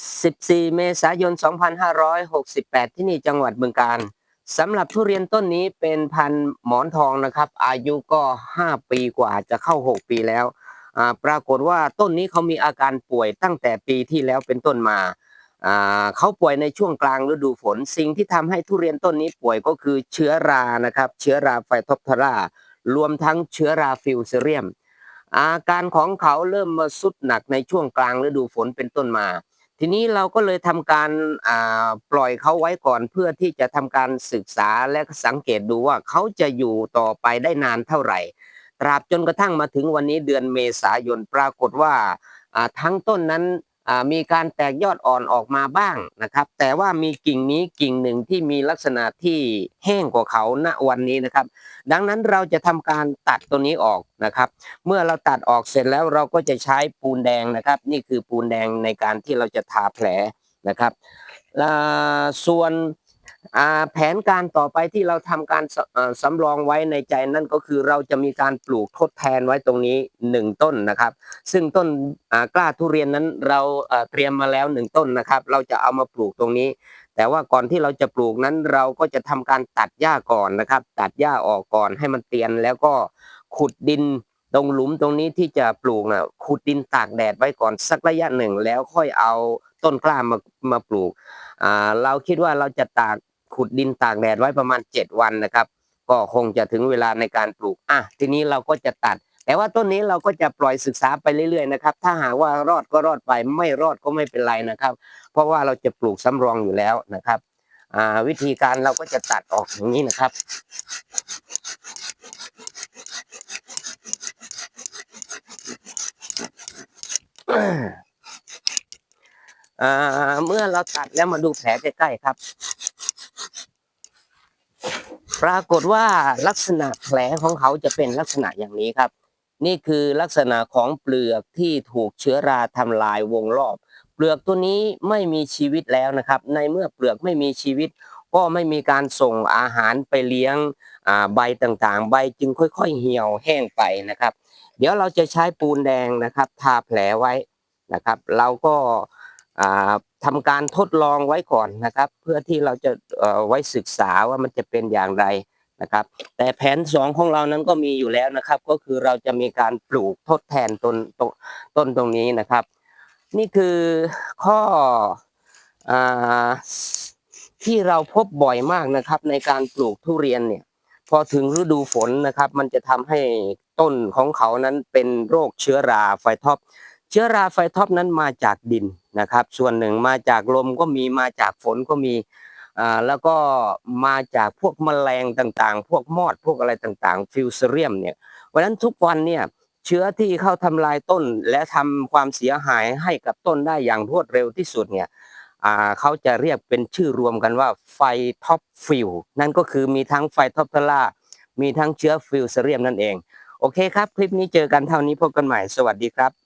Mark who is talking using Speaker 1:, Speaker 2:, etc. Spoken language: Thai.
Speaker 1: 14 เมษายน 2568 ที่นี่จังหวัดบึงกาฬสำหรับทุเรียนต้นนี้เป็นพันหมอนทองนะครับ อายุก็ 5 ปีกว่าจะเข้า 6 ปีแล้ว ปรากฏว่าต้นนี้เขามีอาการป่วยตั้งแต่ปีที่แล้วเป็นต้นมา เขาป่วยในช่วงกลางฤดูฝน สิ่งที่ทำให้ทุเรียนต้นนี้ป่วยก็คือเชื้อรานะครับ เชื้อราไฟทอปทรารวมทั้งเชื้อราฟิวเซเรียม อาการของเขาเริ่มมาสุดหนักในช่วงกลางฤดูฝนเป็นต้นมา ทีนี้เราก็เลยทำการปล่อยเขาไว้ก่อนเพื่อที่จะทำการศึกษาและสังเกตดูว่าเขาจะอยู่ต่อไปได้นานเท่าไหร่ ตราบจนกระทั่งมาถึงวันนี้เดือนเมษายนปรากฏว่าทั้งต้นนั้น มีการแตกยอดอ่อนออกมาบ้างนะครับ แต่ว่ามีกิ่งนี้กิ่งหนึ่งที่มีลักษณะที่แห้งกว่าเขาณวันนี้นะครับ ดังนั้นเราจะทำการตัดตัวนี้ออกนะครับ เมื่อเราตัดออกเสร็จแล้วเราก็จะใช้ปูนแดงนะครับ นี่คือปูนแดงในการที่เราจะทาแผลนะครับส่วน แผนการต่อไปที่เราทำการสเอ่อสำรองไว้ในใจนั่นก็คือเราจะมีการปลูกทดแทนไว้ตรงนี้หนึ่งต้นนะครับ ซึ่งต้นกล้าทุเรียนนั้นเราเตรียมมาแล้วหนึ่งต้นนะครับ เราจะเอามาปลูกตรงนี้ แต่ว่าก่อนที่เราจะปลูกนั้นเราก็จะทำการตัดหญ้าก่อนนะครับ ตัดหญ้าออกก่อนให้มันเตียนแล้วก็ขุดดินตรงหลุมตรงนี้ที่จะปลูกนะขุดดินตากแดดไว้ก่อนสักระยะหนึ่งแล้วค่อยเอาต้นกล้ามามาปลูกอ่าเราคิดว่าเราจะตาก ขุดดินตากแดดไว้ประมาณ 7 วันนะครับ ก็คงจะถึงเวลาในการปลูกอะทีนี้เราก็จะตัด แต่ว่าต้นนี้เราก็จะปล่อยศึกษาไปเรื่อยๆนะครับ ถ้าหากว่ารอดก็รอดไปไม่รอดก็ไม่เป็นไรนะครับ เพราะว่าเราจะปลูกสำรองอยู่แล้วนะครับอ่าวิธีการเราก็จะตัดออกอย่างนี้นะครับอ่าเมื่อเราตัดแล้วมาดูแผลใกล้ๆครับ ปรากฏว่าลักษณะแผลของเขาจะเป็นลักษณะอย่างนี้ครับ นี่คือลักษณะของเปลือกที่ถูกเชื้อราทำลายวงรอบ เปลือกตัวนี้ไม่มีชีวิตแล้วนะครับ ในเมื่อเปลือกไม่มีชีวิต ก็ไม่มีการส่งอาหารไปเลี้ยงใบต่างๆ ใบจึงค่อย ๆ เหี่ยวแห้งไปนะครับ เดี๋ยวเราจะใช้ปูนแดงนะครับ ทาแผลไว้นะครับ เราก็ อ่าทำการทดลองไว้ก่อนนะครับ เพื่อที่เราจะไว้ศึกษาว่ามันจะเป็นอย่างไรนะครับ แต่แผนสองของเรานั้นก็มีอยู่แล้วนะครับ ก็คือเราจะมีการปลูกทดแทนต้นต้นต้นตรงนี้นะครับ นี่คือข้ออที่เราพบบ่อยมากนะครับ ในการปลูกทุเรียนเนี่ยพอถึงฤดูฝนนะครับ มันจะทำให้ต้นของเขานั้นเป็นโรคเชื้อราไฟท็อป เชื้อราไฟท็อปนั้นมาจากดิน นะครับ ส่วนหนึ่งมาจากลมก็มีมาจากฝนก็มีอ่าแล้วก็มาจากพวกแมลงต่างๆ พวกมอดพวกอะไรต่างๆ ฟิวเซเรียมเนี่ยเพราะฉะนั้นทุกวันเนี่ยเชื้อที่เข้าทำลายต้นและทำความเสียหายให้กับต้นได้อย่างรวดเร็วที่สุดเนี่ยอ่าเขาจะเรียกเป็นชื่อรวมกันว่าไฟท็อปฟิลนั่นก็คือมีทั้งไฟท็อปทล่ามีทั้งเชื้อฟิวเซเรียมนั่นเอง โอเคครับ คลิปนี้เจอกันเท่านี้พบกันใหม่ สวัสดีครับ